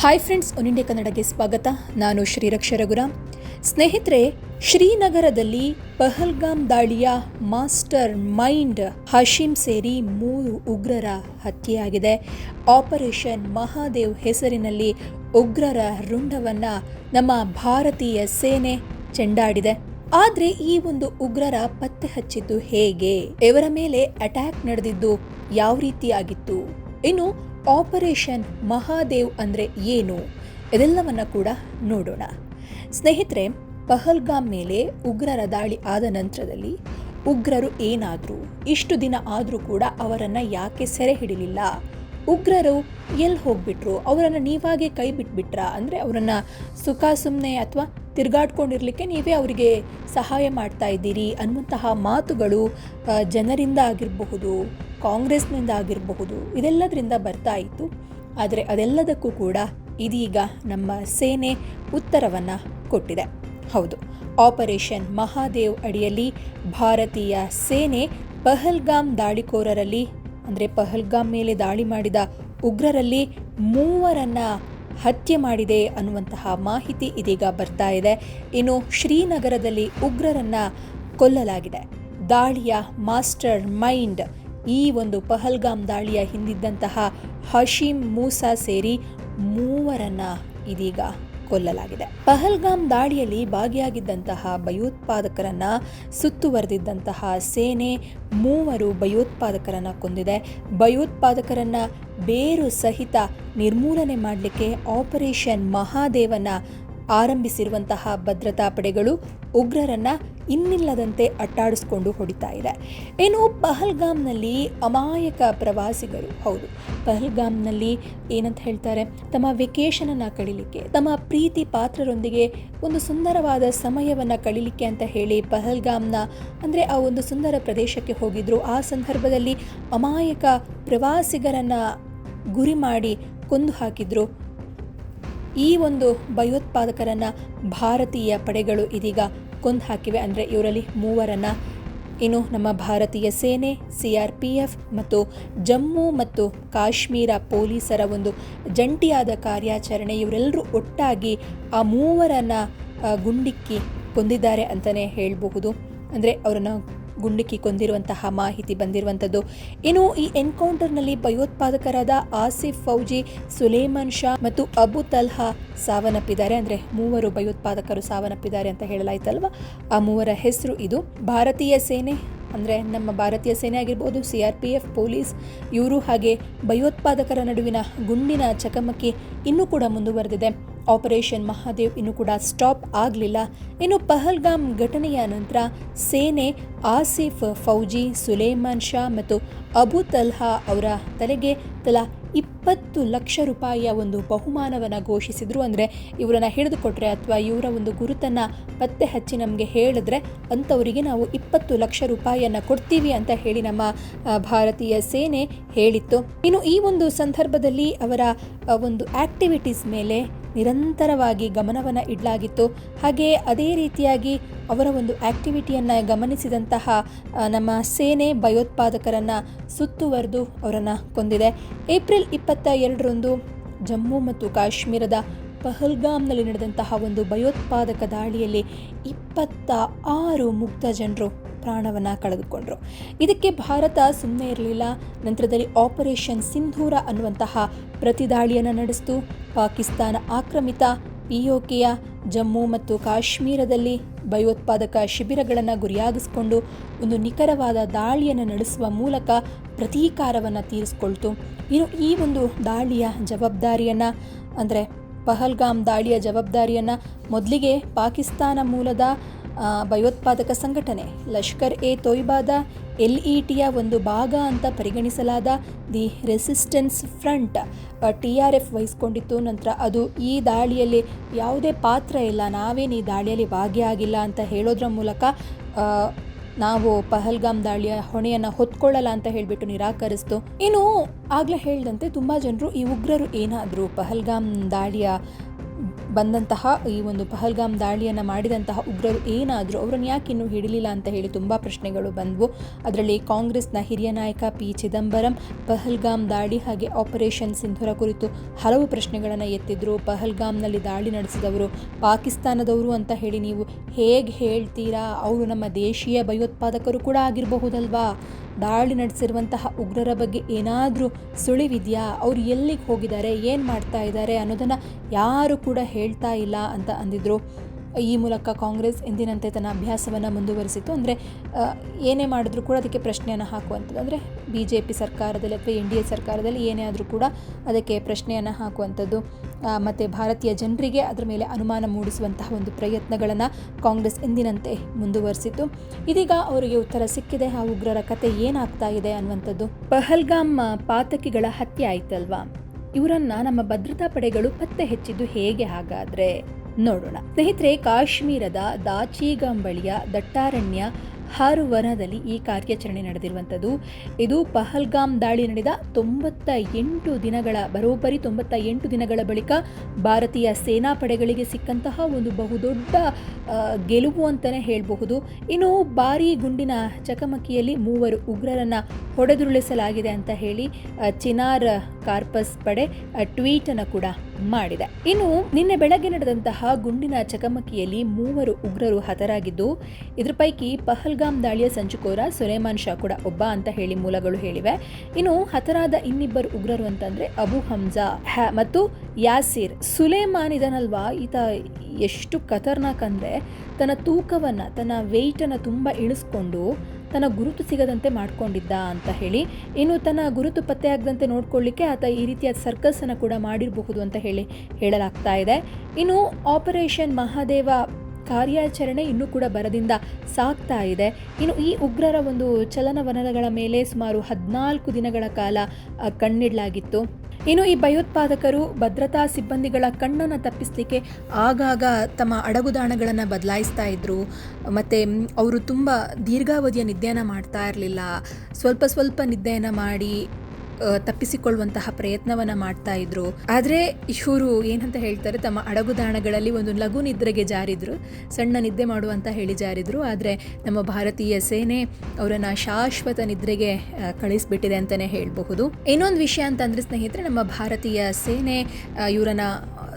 Hi friends one ಕನ್ನಡಕ್ಕೆ ಸ್ವಾಗತ. ನಾನು ಶ್ರೀರಕ್ಷ ರಘುರಾಮ್ ಸ್ನೇಹಿತರೆ, ಶ್ರೀನಗರದಲ್ಲಿ ಪಹಲ್ಗಾಮ್ ದಾಳಿಯ ಮಾಸ್ಟರ್ ಮೈಂಡ್ ಹಶೀಂ ಸೇರಿ ಮೂರು ಉಗ್ರರ ಹತ್ಯೆಯಾಗಿದೆ. ಆಪರೇಷನ್ ಮಹಾದೇವ್ ಹೆಸರಿನಲ್ಲಿ ಉಗ್ರರ ರುಂಡವನ್ನು ನಮ್ಮ ಭಾರತೀಯ ಸೇನೆ ಚೆಂಡಾಡಿದೆ. ಆದರೆ ಈ ಒಂದು ಉಗ್ರರ ಪತ್ತೆ ಹಚ್ಚಿದ್ದು ಹೇಗೆ? ಇವರ ಮೇಲೆ ಅಟ್ಯಾಕ್ ನಡೆದಿದ್ದು ಯಾವ ರೀತಿಯಾಗಿತ್ತು? ಇನ್ನು ಆಪರೇಷನ್ ಮಹಾದೇವ್ ಅಂದರೆ ಏನು? ಇದೆಲ್ಲವನ್ನು ಕೂಡ ನೋಡೋಣ. ಸ್ನೇಹಿತರೆ, ಪಹಲ್ಗಾಮ್ ಮೇಲೆ ಉಗ್ರರ ದಾಳಿ ಆದ ನಂತರದಲ್ಲಿ ಉಗ್ರರು ಏನಾದರೂ, ಇಷ್ಟು ದಿನ ಆದರೂ ಕೂಡ ಅವರನ್ನು ಯಾಕೆ ಸೆರೆ ಹಿಡಿಲಿಲ್ಲ? ಉಗ್ರರು ಎಲ್ಲಿ ಹೋಗ್ಬಿಟ್ರು? ಅವರನ್ನು ನೀವಾಗೆ ಕೈ ಬಿಟ್ಬಿಟ್ರಾ? ಅಂದರೆ ಅವರನ್ನು ಸುಖ ಸುಮ್ಮನೆ ಅಥವಾ ತಿರುಗಾಡ್ಕೊಂಡಿರಲಿಕ್ಕೆ ನೀವೇ ಅವರಿಗೆ ಸಹಾಯ ಮಾಡ್ತಾ ಇದ್ದೀರಿ ಅನ್ನುವಂತಹ ಮಾತುಗಳು ಜನರಿಂದ ಆಗಿರಬಹುದು. ಕಾಂಗ್ರೆಸ್ನಿಂದ ಆಗಿರಬಹುದು, ಇದೆಲ್ಲದರಿಂದ ಬರ್ತಾ ಇತ್ತು. ಆದರೆ ಅದೆಲ್ಲದಕ್ಕೂ ಕೂಡ ಇದೀಗ ನಮ್ಮ ಸೇನೆ ಉತ್ತರವನ್ನು ಕೊಟ್ಟಿದೆ. ಹೌದು, ಆಪರೇಷನ್ ಮಹಾದೇವ್ ಅಡಿಯಲ್ಲಿ ಭಾರತೀಯ ಸೇನೆ ಪಹಲ್ಗಾಮ್ ದಾಳಿಕೋರರಲ್ಲಿ, ಅಂದರೆ ಪಹಲ್ಗಾಮ್ ಮೇಲೆ ದಾಳಿ ಮಾಡಿದ ಉಗ್ರರಲ್ಲಿ ಮೂವರನ್ನು ಹತ್ಯೆ ಮಾಡಿದೆ ಅನ್ನುವಂತಹ ಮಾಹಿತಿ ಇದೀಗ ಬರ್ತಾ ಇದೆ. ಇನ್ನು ಶ್ರೀನಗರದಲ್ಲಿ ಉಗ್ರರನ್ನು ಕೊಲ್ಲಲಾಗಿದೆ. ದಾಳಿಯ ಮಾಸ್ಟರ್ ಮೈಂಡ್ ಈ ಒಂದು ಪಹಲ್ಗಾಮ್ ದಾಳಿಯ ಹಿಂದಿದ್ದಂತಹ ಹಶೀಂ ಮೂಸಾ ಸೇರಿ ಮೂವರನ್ನ ಇದೀಗ ಕೊಲ್ಲಲಾಗಿದೆ. ಪಹಲ್ಗಾಮ್ ದಾಳಿಯಲ್ಲಿ ಭಾಗಿಯಾಗಿದ್ದಂತಹ ಭಯೋತ್ಪಾದಕರನ್ನ ಸುತ್ತುವರೆದಿದ್ದಂತಹ ಸೇನೆ ಮೂವರು ಭಯೋತ್ಪಾದಕರನ್ನ ಕೊಂದಿದೆ. ಭಯೋತ್ಪಾದಕರನ್ನ ಬೇರು ಸಹಿತ ನಿರ್ಮೂಲನೆ ಮಾಡಲಿಕ್ಕೆ ಆಪರೇಷನ್ ಮಹಾದೇವನ ಆರಂಭಿಸಿರುವಂತಹ ಭದ್ರತಾ ಪಡೆಗಳು ಉಗ್ರರನ್ನ ಇನ್ನಿಲ್ಲದಂತೆ ಅಟ್ಟಾಡಿಸ್ಕೊಂಡು ಹೊಡಿತಾ ಇದೆ. ಇನ್ನು ಪಹಲ್ಗಾಮ್ನಲ್ಲಿ ಅಮಾಯಕ ಪ್ರವಾಸಿಗರು, ಹೌದು, ಪಹಲ್ಗಾಮ್ನಲ್ಲಿ ಏನಂತ ಹೇಳ್ತಾರೆ, ತಮ್ಮ ವೆಕೇಷನನ್ನು ಕಳೀಲಿಕ್ಕೆ, ತಮ್ಮ ಪ್ರೀತಿ ಪಾತ್ರರೊಂದಿಗೆ ಒಂದು ಸುಂದರವಾದ ಸಮಯವನ್ನು ಕಳೀಲಿಕ್ಕೆ ಅಂತ ಹೇಳಿ ಪಹಲ್ಗಾಮ್ನ ಅಂದರೆ ಆ ಒಂದು ಸುಂದರ ಪ್ರದೇಶಕ್ಕೆ ಹೋಗಿದ್ರು. ಆ ಸಂದರ್ಭದಲ್ಲಿ ಅಮಾಯಕ ಪ್ರವಾಸಿಗರನ್ನು ಗುರಿ ಮಾಡಿ ಕೊಂದು ಹಾಕಿದ್ರು. ಈ ಒಂದು ಭಯೋತ್ಪಾದಕರನ್ನ ಭಾರತೀಯ ಪಡೆಗಳು ಇದೀಗ ಕೊಂದು ಹಾಕಿವೆ. ಅಂದರೆ ಇವರಲ್ಲಿ ಮೂವರನ್ನ ಇನ್ನು ನಮ್ಮ ಭಾರತೀಯ ಸೇನೆ, ಸಿ ಆರ್ ಪಿ ಎಫ್ ಮತ್ತು ಜಮ್ಮು ಮತ್ತು ಕಾಶ್ಮೀರ ಪೊಲೀಸರ ಒಂದು ಜಂಟಿಯಾದ ಕಾರ್ಯಾಚರಣೆ. ಇವರೆಲ್ಲರೂ ಒಟ್ಟಾಗಿ ಆ ಮೂವರನ್ನು ಗುಂಡಿಕ್ಕಿ ಕೊಂದಿದ್ದಾರೆ ಅಂತಲೇ ಹೇಳಬಹುದು. ಅಂದರೆ ಅವರನ್ನು ಗುಂಡಿಕ್ಕಿ ಕೊಂದಿರುವಂತಹ ಮಾಹಿತಿ ಬಂದಿರುವಂಥದ್ದು. ಇನ್ನು ಈ ಎನ್ಕೌಂಟರ್ನಲ್ಲಿ ಭಯೋತ್ಪಾದಕರಾದ ಆಸಿಫ್ ಫೌಜಿ, ಸುಲೇಮಾನ್ ಶಾ ಮತ್ತು ಅಬು ತಲ್ಹಾ ಸಾವನ್ನಪ್ಪಿದ್ದಾರೆ. ಅಂದರೆ ಮೂವರು ಭಯೋತ್ಪಾದಕರು ಸಾವನ್ನಪ್ಪಿದ್ದಾರೆ ಅಂತ ಹೇಳಲಾಯ್ತಲ್ವ? ಆ ಮೂವರ ಹೆಸರು ಇದು. ಭಾರತೀಯ ಸೇನೆ, ಅಂದರೆ ನಮ್ಮ ಭಾರತೀಯ ಸೇನೆ ಆಗಿರ್ಬೋದು, C R P F, police, ಇವರು ಹಾಗೆ ಭಯೋತ್ಪಾದಕರ ನಡುವಿನ ಗುಂಡಿನ ಚಕಮಕಿ ಇನ್ನೂ ಕೂಡ ಮುಂದುವರೆದಿದೆ. ಆಪರೇಷನ್ ಮಹಾದೇವ್ ಇನ್ನು ಕೂಡ ಸ್ಟಾಪ್ ಆಗಲಿಲ್ಲ. ಇನ್ನು ಪಹಲ್ಗಾಮ್ ಘಟನೆಯ ನಂತರ ಸೇನೆ ಆಸಿಫ್, ಫೌಜಿ, ಸುಲೇಮಾನ್ ಶಾ ಮತ್ತು ಅಬು ತಲ್ಹಾ ಅವರ ತಲೆಗೆ ತಲಾ ಇಪ್ಪತ್ತು ಲಕ್ಷ ರೂಪಾಯಿಯ ಒಂದು ಬಹುಮಾನವನ್ನು ಘೋಷಿಸಿದ್ರು. ಅಂದರೆ ಇವರನ್ನು ಹಿಡಿದುಕೊಟ್ರೆ ಅಥವಾ ಇವರ ಒಂದು ಗುರುತನ್ನು ಪತ್ತೆ ಹಚ್ಚಿ ನಮಗೆ ಹೇಳಿದ್ರೆ ಅಂಥವರಿಗೆ ನಾವು ಇಪ್ಪತ್ತು ಲಕ್ಷ ರೂಪಾಯಿಯನ್ನು ಕೊಡ್ತೀವಿ ಅಂತ ಹೇಳಿ ನಮ್ಮ ಭಾರತೀಯ ಸೇನೆ ಹೇಳಿತ್ತು. ಇನ್ನು ಈ ಒಂದು ಸಂದರ್ಭದಲ್ಲಿ ಅವರ ಒಂದು ಆಕ್ಟಿವಿಟೀಸ್ ಮೇಲೆ ನಿರಂತರವಾಗಿ ಗಮನವನ್ನು ಇಡಲಾಗಿತ್ತು. ಹಾಗೆಯೇ ಅದೇ ರೀತಿಯಾಗಿ ಅವರ ಒಂದು ಆ್ಯಕ್ಟಿವಿಟಿಯನ್ನು ಗಮನಿಸಿದಂತಹ ನಮ್ಮ ಸೇನೆ ಭಯೋತ್ಪಾದಕರನ್ನು ಸುತ್ತುವರೆದು ಅವರನ್ನು ಕೊಂದಿದೆ. ಏಪ್ರಿಲ್ ಇಪ್ಪತ್ತ ಎರಡರಂದು ಜಮ್ಮು ಮತ್ತು ಕಾಶ್ಮೀರದ ಪಹಲ್ಗಾಮ್ನಲ್ಲಿ ನಡೆದಂತಹ ಒಂದು ಭಯೋತ್ಪಾದಕ ದಾಳಿಯಲ್ಲಿ ಇಪ್ಪತ್ತ ಆರು ಮುಗ್ಧ ಜನರು ಪ್ರಾಣವನ್ನು ಕಳೆದುಕೊಂಡರು. ಇದಕ್ಕೆ ಭಾರತ ಸುಮ್ಮನೆ ಇರಲಿಲ್ಲ. ನಂತರದಲ್ಲಿ ಆಪರೇಷನ್ ಸಿಂಧೂರ ಅನ್ನುವಂತಹ ಪ್ರತಿದಾಳಿಯನ್ನು ನಡೆಸಿತು. ಪಾಕಿಸ್ತಾನ ಆಕ್ರಮಿತ ಪಿಒಕೆಯ ಜಮ್ಮು ಮತ್ತು ಕಾಶ್ಮೀರದಲ್ಲಿ ಭಯೋತ್ಪಾದಕ ಶಿಬಿರಗಳನ್ನು ಗುರಿಯಾಗಿಸಿಕೊಂಡು ಒಂದು ನಿಖರವಾದ ದಾಳಿಯನ್ನು ನಡೆಸುವ ಮೂಲಕ ಪ್ರತೀಕಾರವನ್ನು ತೀರಿಸ್ಕೊಳ್ತು. ಇನ್ನು ಈ ಒಂದು ದಾಳಿಯ ಜವಾಬ್ದಾರಿಯನ್ನು ಅಂದರೆ ಪಹಲ್ಗಾಮ್ ದಾಳಿಯ ಜವಾಬ್ದಾರಿಯನ್ನು ಮೊದಲಿಗೆ ಪಾಕಿಸ್ತಾನ ಮೂಲದ ಭಯೋತ್ಪಾದಕ ಸಂಘಟನೆ ಲಷ್ಕರ್ ಎ ತೊಯ್ಬಾದ ಎಲ್ ಇ ಟಿಯ ಒಂದು ಭಾಗ ಅಂತ ಪರಿಗಣಿಸಲಾದ the resistance front T R F ವಹಿಸ್ಕೊಂಡಿತ್ತು. ನಂತರ ಅದು ಈ ದಾಳಿಯಲ್ಲಿ ಯಾವುದೇ ಪಾತ್ರ ಇಲ್ಲ, ನಾವೇನು ಈ ದಾಳಿಯಲ್ಲಿ ಭಾಗಿಯಾಗಿಲ್ಲ ಅಂತ ಹೇಳೋದ್ರ ಮೂಲಕ ನಾವು ಪಹಲ್ಗಾಮ್ ದಾಳಿಯ ಹೊಣೆಯನ್ನ ಹೊತ್ಕೊಳ್ಳಲ್ಲ ಅಂತ ಹೇಳಿಬಿಟ್ಟು ನಿರಾಕರಿಸ್ತು. ಇನ್ನು ಆಗ್ಲೇ ಹೇಳಿದಂತೆ ತುಂಬಾ ಜನರು ಈ ಉಗ್ರರು ಏನಾದರೂ ಪಹಲ್ಗಾಮ್ ದಾಳಿಯ ಬಂದಂತಹ ಈ ಒಂದು ಪಹಲ್ಗಾಮ್ ದಾಳಿಯನ್ನು ಮಾಡಿದಂತಹ ಉಗ್ರರು ಏನಾದರೂ ಅವರನ್ನು ಯಾಕೆ ಇನ್ನೂ ಹಿಡಿಲಿಲ್ಲ ಅಂತ ಹೇಳಿ ತುಂಬ ಪ್ರಶ್ನೆಗಳು ಬಂದವು. ಅದರಲ್ಲಿ ಕಾಂಗ್ರೆಸ್ನ ಹಿರಿಯ ನಾಯಕ ಪಿ. ಚಿದಂಬರಂ, ಪಹಲ್ಗಾಮ್ ದಾಳಿ ಹಾಗೆ ಆಪರೇಷನ್ ಸಿಂಧುರ ಕುರಿತು ಹಲವು ಪ್ರಶ್ನೆಗಳನ್ನು ಎತ್ತಿದ್ರು. ಪಹಲ್ಗಾಮ್ನಲ್ಲಿ ದಾಳಿ ನಡೆಸಿದವರು ಪಾಕಿಸ್ತಾನದವರು ಅಂತ ಹೇಳಿ ನೀವು ಹೇಗೆ ಹೇಳ್ತೀರಾ? ಅವರು ನಮ್ಮ ದೇಶೀಯ ಭಯೋತ್ಪಾದಕರು ಕೂಡ ಆಗಿರಬಹುದಲ್ವಾ? ದಾಳಿ ನಡೆಸಿರುವಂತಹ ಉಗ್ರರ ಬಗ್ಗೆ ಏನಾದರೂ ಸುಳಿವಿದೆಯಾ? ಅವ್ರು ಎಲ್ಲಿಗೆ ಹೋಗಿದ್ದಾರೆ? ಏನು ಮಾಡ್ತಾ ಇದ್ದಾರೆ ಅನ್ನೋದನ್ನು ಯಾರು ಕೂಡ ಹೇಳ್ತಾ ಇಲ್ಲ ಅಂತ ಅಂದಿದ್ರು. ಈ ಮೂಲಕ ಕಾಂಗ್ರೆಸ್ ಎಂದಿನಂತೆ ತನ್ನ ಅಭ್ಯಾಸವನ್ನು ಮುಂದುವರಿಸಿತು ಅಂದರೆ ಏನೇ ಮಾಡಿದ್ರೂ ಕೂಡ ಅದಕ್ಕೆ ಪ್ರಶ್ನೆಯನ್ನು ಹಾಕುವಂಥದ್ದು. ಅಂದರೆ ಬಿ ಜೆ ಪಿ ಸರ್ಕಾರದಲ್ಲಿ ಅಥವಾ ಎನ್ ಡಿ ಎ ಸರ್ಕಾರದಲ್ಲಿ ಏನೇ ಆದರೂ ಕೂಡ ಅದಕ್ಕೆ ಪ್ರಶ್ನೆಯನ್ನು ಹಾಕುವಂಥದ್ದು. ಮತ್ತು ಭಾರತೀಯ ಜನರಿಗೆ ಅದರ ಮೇಲೆ ಅನುಮಾನ ಮೂಡಿಸುವಂತಹ ಒಂದು ಪ್ರಯತ್ನಗಳನ್ನು ಕಾಂಗ್ರೆಸ್ ಎಂದಿನಂತೆ ಮುಂದುವರಿಸಿತು ಇದೀಗ ಅವರಿಗೆ ಉತ್ತರ ಸಿಕ್ಕಿದೆ. ಆ ಉಗ್ರರ ಕತೆ ಏನಾಗ್ತಾ ಇದೆ ಅನ್ನುವಂಥದ್ದು. ಪಹಲ್ಗಾಮ್ ಪಾತಕಿಗಳ ಹತ್ಯೆ ಆಯ್ತಲ್ವಾ? ಇವರನ್ನ ನಮ್ಮ ಭದ್ರತಾ ಪಡೆಗಳು ಪತ್ತೆ ಹೆಚ್ಚಿದ್ದು ಹೇಗೆ ಹಾಗಾದ್ರೆ? ನೋಡೋಣ. ಸ್ನೇಹಿತರೆ ಕಾಶ್ಮೀರದ ದಾಚಿಗಾಂ ಬಳಿಯ ದಟ್ಟಾರಣ್ಯ ಹಾರುವನದಲ್ಲಿ ಈ ಕಾರ್ಯಾಚರಣೆ ನಡೆದಿರುವಂಥದ್ದು. ಇದು ಪಹಲ್ಗಾಮ್ ದಾಳಿ ನಡೆದ ತೊಂಬತ್ತ ಎಂಟು ದಿನಗಳ, ಬರೋಬ್ಬರಿ ತೊಂಬತ್ತ ಎಂಟು ದಿನಗಳ ಬಳಿಕ ಭಾರತೀಯ ಸೇನಾ ಪಡೆಗಳಿಗೆ ಸಿಕ್ಕಂತಹ ಒಂದು ಬಹುದೊಡ್ಡ ಗೆಲುವು ಅಂತಲೇ ಹೇಳಬಹುದು. ಇನ್ನು ಭಾರೀ ಗುಂಡಿನ ಚಕಮಕಿಯಲ್ಲಿ ಮೂವರು ಉಗ್ರರನ್ನು ಹೊಡೆದುರುಳಿಸಲಾಗಿದೆ ಅಂತ ಹೇಳಿ ಚಿನಾರ್ ಕಾರ್ಪಸ್ ಪಡೆ ಟ್ವೀಟನ್ನು ಕೂಡ ಮಾಡಿದೆ. ಇನ್ನು ನಿನ್ನೆ ಬೆಳಗ್ಗೆ ನಡೆದಂತಹ ಗುಂಡಿನ ಚಕಮಕಿಯಲ್ಲಿ ಮೂವರು ಉಗ್ರರು ಹತರಾಗಿದ್ದು, ಇದರ ಪೈಕಿ ಪಹಲ್ಗಾಮ್ ದಾಳಿಯ ಸಂಚುಕೋರ ಸುಲೇಮಾನ್ ಶಾ ಕೂಡ ಒಬ್ಬ ಅಂತ ಹೇಳಿ ಮೂಲಗಳು ಹೇಳಿವೆ. ಇನ್ನು ಹತರಾದ ಇನ್ನಿಬ್ಬರು ಉಗ್ರರು ಅಂತಂದ್ರೆ ಅಬು ಹಮ್ಜಾ. ಮತ್ತು ಯಾಸಿರ್. ಸುಲೇಮಾನ್ ಇದನಲ್ವಾ? ಈತ ಎಷ್ಟು ಖತರ್ನಾಕ್ ಅಂದ್ರೆ ತನ್ನ ತೂಕವನ್ನ, ತನ್ನ ವೆಯ್ಟನ್ನು ತುಂಬಾ ಇಳಿಸ್ಕೊಂಡು ತನ್ನ ಗುರುತು ಸಿಗದಂತೆ ಮಾಡ್ಕೊಂಡಿದ್ದ ಅಂತ ಹೇಳಿ. ಇನ್ನು ತನ್ನ ಗುರುತು ಪತ್ತೆಯಾಗದಂತೆ ನೋಡ್ಕೊಳ್ಳಿಕ್ಕೆ ಆತ ಈ ರೀತಿಯ ಸರ್ಕಸ್ ಕೂಡ ಮಾಡಿರಬಹುದು ಅಂತ ಹೇಳಿ ಹೇಳಲಾಗ್ತಾ ಇದೆ. ಇನ್ನು ಆಪರೇಷನ್ ಮಹಾದೇವ ಕಾರ್ಯಾಚರಣೆ ಇನ್ನೂ ಕೂಡ ಬರದಿಂದ ಸಾಗ್ತಾ ಇದೆ. ಇನ್ನು ಈ ಉಗ್ರರ ಒಂದು ಚಲನವಲನಗಳ ಮೇಲೆ ಸುಮಾರು ಹದಿನಾಲ್ಕು ದಿನಗಳ ಕಾಲ ಕಣ್ಣಿಡಲಾಗಿತ್ತು. ಇನ್ನು ಈ ಭಯೋತ್ಪಾದಕರು ಭದ್ರತಾ ಸಿಬ್ಬಂದಿಗಳ ಕಣ್ಣನ್ನು ತಪ್ಪಿಸಲಿಕ್ಕೆ ಆಗಾಗ ತಮ್ಮ ಅಡಗುದಾಣಗಳನ್ನು ಬದಲಾಯಿಸ್ತಾ ಇದ್ರು. ಮತ್ತು ಅವರು ತುಂಬ ದೀರ್ಘಾವಧಿಯ ನಿದ್ದೆಯನ್ನು ಮಾಡ್ತಾ ಇರಲಿಲ್ಲ. ಸ್ವಲ್ಪ ಸ್ವಲ್ಪ ನಿದ್ದೆಯನ್ನು ಮಾಡಿ ತಪ್ಪಿಸಿಕೊಳ್ಳುವಂತಹ ಪ್ರಯತ್ನವನ್ನ ಮಾಡ್ತಾ ಇದ್ರು. ಆದರೆ ಇವರು ಏನಂತ ಹೇಳ್ತಾರೆ, ತಮ್ಮ ಅಡಗುದಾಣಗಳಲ್ಲಿ ಒಂದು ಲಘು ನಿದ್ರೆಗೆ ಜಾರಿದ್ರು, ಸಣ್ಣ ನಿದ್ದೆ ಮಾಡುವಂತ ಹೇಳಿ ಜಾರಿದ್ರು. ಆದರೆ ನಮ್ಮ ಭಾರತೀಯ ಸೇನೆ ಅವರನ್ನ ಶಾಶ್ವತ ನಿದ್ರೆಗೆ ಕಳಿಸ್ಬಿಟ್ಟಿದೆ ಅಂತಾನೆ ಹೇಳಬಹುದು. ಇನ್ನೊಂದು ವಿಷಯ ಅಂತಂದ್ರೆ ಸ್ನೇಹಿತರೆ, ನಮ್ಮ ಭಾರತೀಯ ಸೇನೆ ಇವರನ್ನ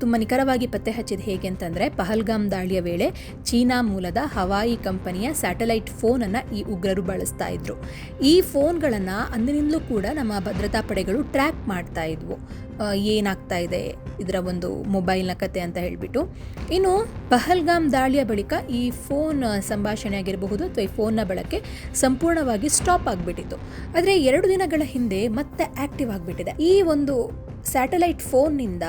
ತುಂಬ ನಿಖರವಾಗಿ ಪತ್ತೆ ಹಚ್ಚಿದ ಹೇಗೆ ಅಂತಂದರೆ, ಪಹಲ್ಗಾಮ್ ದಾಳಿಯ ವೇಳೆ ಚೀನಾ ಮೂಲದ ಹವಾಯಿ ಕಂಪನಿಯ ಸ್ಯಾಟಲೈಟ್ ಫೋನನ್ನು ಈ ಉಗ್ರರು ಬಳಸ್ತಾ ಇದ್ರು. ಈ ಫೋನ್ಗಳನ್ನು ಅಂದಿನಿಂದಲೂ ಕೂಡ ನಮ್ಮ ಭದ್ರತಾ ಪಡೆಗಳು ಟ್ರ್ಯಾಕ್ ಮಾಡ್ತಾ ಇದ್ವು. ಏನಾಗ್ತಾ ಇದೆ ಇದರ ಒಂದು ಮೊಬೈಲ್ನ ಕತೆ ಅಂತ ಹೇಳಿಬಿಟ್ಟು. ಇನ್ನು ಪಹಲ್ಗಾಮ್ ದಾಳಿಯ ಬಳಿಕ ಈ ಫೋನ್ ಸಂಭಾಷಣೆ ಆಗಿರಬಹುದು ಅಥವಾ ಈ ಫೋನ್ನ ಬಳಕೆ ಸಂಪೂರ್ಣವಾಗಿ ಸ್ಟಾಪ್ ಆಗಿಬಿಟ್ಟಿತ್ತು. ಆದರೆ ಎರಡು ದಿನಗಳ ಹಿಂದೆ ಮತ್ತೆ ಆ್ಯಕ್ಟಿವ್ ಆಗಿಬಿಟ್ಟಿದೆ. ಈ ಒಂದು ಸ್ಯಾಟಲೈಟ್ ಫೋನ್ನಿಂದ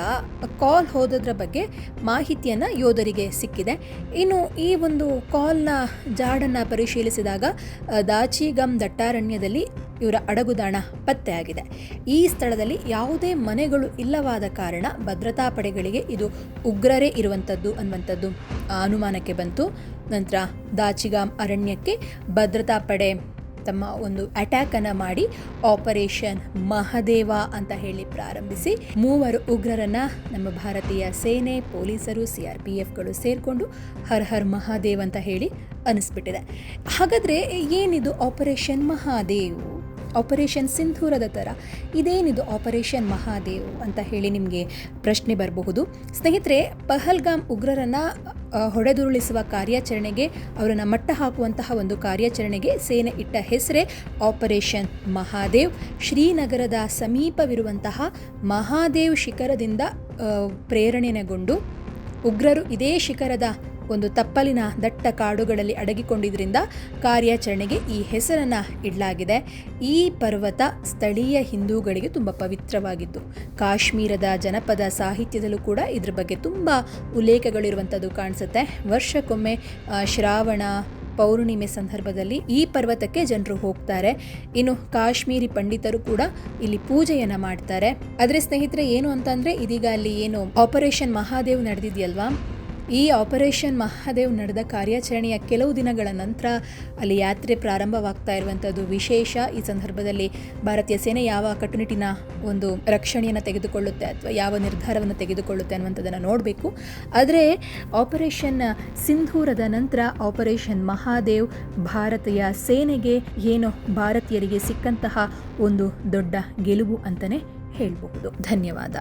ಕಾಲ್ ಹೋದದ್ರ ಬಗ್ಗೆ ಮಾಹಿತಿಯನ್ನು ಯೋಧರಿಗೆ ಸಿಕ್ಕಿದೆ. ಇನ್ನು ಈ ಒಂದು ಕಾಲ್ನ ಜಾಡನ್ನು ಪರಿಶೀಲಿಸಿದಾಗ ದಾಚಿಗಮ್ ದಟ್ಟಾರಣ್ಯದಲ್ಲಿ ಇವರ ಅಡಗುದಾಣ ಪತ್ತೆಯಾಗಿದೆ. ಈ ಸ್ಥಳದಲ್ಲಿ ಯಾವುದೇ ಮನೆಗಳು ಇಲ್ಲವಾದ ಕಾರಣ ಭದ್ರತಾ ಪಡೆಗಳಿಗೆ ಇದು ಉಗ್ರರೇ ಇರುವಂಥದ್ದು ಅನ್ನುವಂಥದ್ದು ಅನುಮಾನಕ್ಕೆ ಬಂತು. ನಂತರ ದಾಚಿಗಾಮ್ ಅರಣ್ಯಕ್ಕೆ ಭದ್ರತಾ ಪಡೆ ತಮ್ಮ ಒಂದು ಅಟ್ಯಾಕನ್ನು ಮಾಡಿ ಆಪರೇಷನ್ ಮಹದೇವ ಅಂತ ಹೇಳಿ ಪ್ರಾರಂಭಿಸಿ ಮೂವರು ಉಗ್ರರನ್ನ ನಮ್ಮ ಭಾರತೀಯ ಸೇನೆ, ಪೊಲೀಸರು ಸಿ ಆರ್ ಪಿ ಎಫ್ಗಳು ಸೇರಿಕೊಂಡು ಹರ್ ಹರ್ ಮಹಾದೇವ್ ಅಂತ ಹೇಳಿ ಅನಿಸ್ಬಿಟ್ಟಿದೆ ಹಾಗಾದರೆ ಏನಿದು ಆಪರೇಷನ್ ಮಹಾದೇವ್? ಆಪರೇಷನ್ ಸಿಂಧೂರದ ಥರ. ಇದೇನಿದು ಆಪರೇಷನ್ ಮಹಾದೇವ್ ಅಂತ ಹೇಳಿ ನಿಮಗೆ ಪ್ರಶ್ನೆ ಬರಬಹುದು. ಸ್ನೇಹಿತರೆ, ಪಹಲ್ಗಾಮ್ ಉಗ್ರರನ್ನು ಹೊಡೆದುರುಳಿಸುವ ಕಾರ್ಯಾಚರಣೆಗೆ, ಅವರನ್ನು ಮಟ್ಟ ಹಾಕುವಂತಹ ಒಂದು ಕಾರ್ಯಾಚರಣೆಗೆ ಸೇನೆ ಇಟ್ಟ ಹೆಸರೇ ಆಪರೇಷನ್ ಮಹಾದೇವ್. ಶ್ರೀನಗರದ ಸಮೀಪವಿರುವಂತಹ ಮಹಾದೇವ್ ಶಿಖರದಿಂದ ಪ್ರೇರಣೆಗೊಂಡು, ಉಗ್ರರು ಇದೇ ಶಿಖರದ ಒಂದು ತಪ್ಪಲಿನ ದಟ್ಟ ಕಾಡುಗಳಲ್ಲಿ ಅಡಗಿಕೊಂಡಿದ್ದರಿಂದ ಕಾರ್ಯಾಚರಣೆಗೆ ಈ ಹೆಸರನ್ನು ಇಡಲಾಗಿದೆ. ಈ ಪರ್ವತ ಸ್ಥಳೀಯ ಹಿಂದೂಗಳಿಗೆ ತುಂಬ ಪವಿತ್ರವಾಗಿತ್ತು ಕಾಶ್ಮೀರದ ಜನಪದ ಸಾಹಿತ್ಯದಲ್ಲೂ ಕೂಡ ಇದ್ರ ಬಗ್ಗೆ ತುಂಬ ಉಲ್ಲೇಖಗಳಿರುವಂಥದ್ದು ಕಾಣಿಸುತ್ತೆ. ವರ್ಷಕ್ಕೊಮ್ಮೆ ಶ್ರಾವಣ ಪೌರ್ಣಿಮೆ ಸಂದರ್ಭದಲ್ಲಿ ಈ ಪರ್ವತಕ್ಕೆ ಜನರು ಹೋಗ್ತಾರೆ. ಇನ್ನು ಕಾಶ್ಮೀರಿ ಪಂಡಿತರು ಕೂಡ ಇಲ್ಲಿ ಪೂಜೆಯನ್ನು ಮಾಡ್ತಾರೆ. ಆದರೆ ಸ್ನೇಹಿತರೆ, ಏನು ಅಂತಂದರೆ ಇದೀಗ ಅಲ್ಲಿ ಏನು ಆಪರೇಷನ್ ಮಹಾದೇವ್ ನಡೆದಿದೆಯಲ್ವಾ? ಈ ಆಪರೇಷನ್ ಮಹಾದೇವ್ ನಡೆದ ಕಾರ್ಯಾಚರಣೆಯ ಕೆಲವು ದಿನಗಳ ನಂತರ ಅಲ್ಲಿ ಯಾತ್ರೆ ಪ್ರಾರಂಭವಾಗ್ತಾ ಇರುವಂಥದ್ದು. ವಿಶೇಷ ಈ ಸಂದರ್ಭದಲ್ಲಿ ಭಾರತೀಯ ಸೇನೆ ಯಾವ ಕಟ್ಟುನಿಟ್ಟಿನ ಒಂದು ರಕ್ಷಣೆಯನ್ನು ತೆಗೆದುಕೊಳ್ಳುತ್ತೆ ಅಥವಾ ಯಾವ ನಿರ್ಧಾರವನ್ನು ತೆಗೆದುಕೊಳ್ಳುತ್ತೆ ಅನ್ನುವಂಥದ್ದನ್ನು ನೋಡಬೇಕು. ಆದರೆ ಆಪರೇಷನ್ ಸಿಂಧೂರದ ನಂತರ ಆಪರೇಷನ್ ಮಹಾದೇವ್ ಭಾರತೀಯ ಸೇನೆಗೆ ಏನು ಭಾರತೀಯರಿಗೆ ಸಿಕ್ಕಂತಹ ಒಂದು ದೊಡ್ಡ ಗೆಲುವು ಅಂತಲೇ ಹೇಳಬಹುದು. ಧನ್ಯವಾದ.